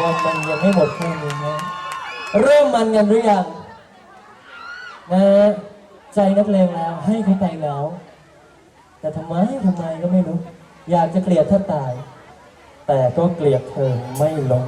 ความมันยังไม่หมดแค่นี้นะเริ่มมันกันหรือยังนะใจนักเลงแล้วให้เขาไปแล้ว แต่ทำไมทำไมก็ไม่รู้ อยากจะเกลียดถ้าตาย แต่ก็เกลียดเธอไม่ลง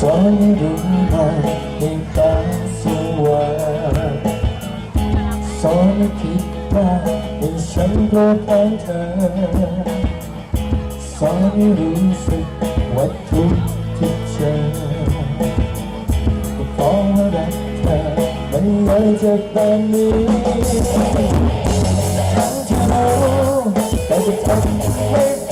สอนให้รู้มาในตาสว่างสอนให้คิดว่าให้ฉันโกรธแทนเธอสอนให้รู้สึกว่าทุกที่เจอก็เพราะว่ารักเธอมันเลยจะเป็นนี้ทั้งที่รู้แต่จะทำไม่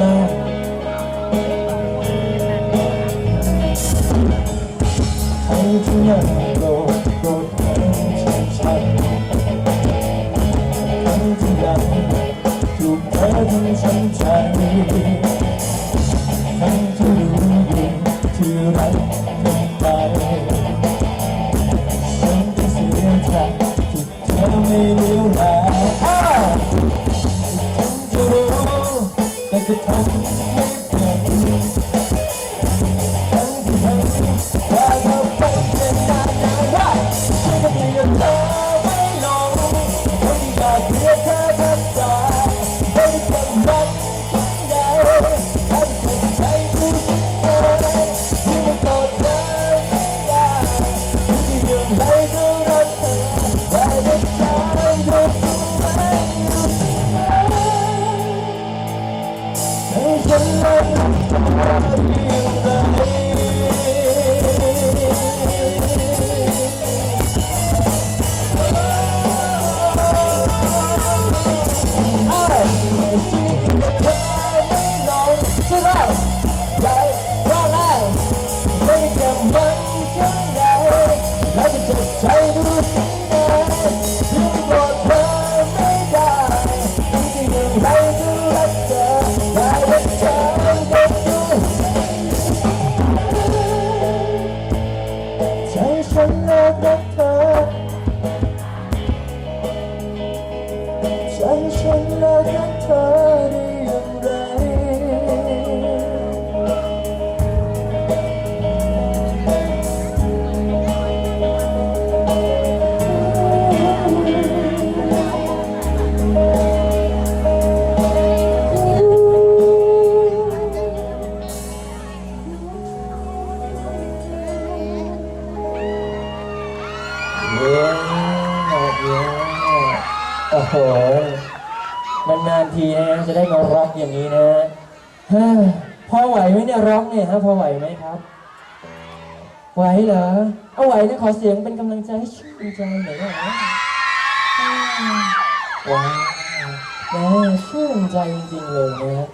ฝักนี้นะให้ที่ยังโกรธโก แฉันเลิกรัก โอ้โห นานๆทีนะจะได้มาร็อกอย่างนี้นะฮะพอไหวไหมเนี่ยร็อกเนี่ยฮะพอไหวไหมครับ ไหวเหรอ เอาไหวนะขอเสียงเป็นกำลังใจให้ชื่นใจหน่อยได้ไหมว้าวแม่ชื่นใจจริงๆเลยนะฮะ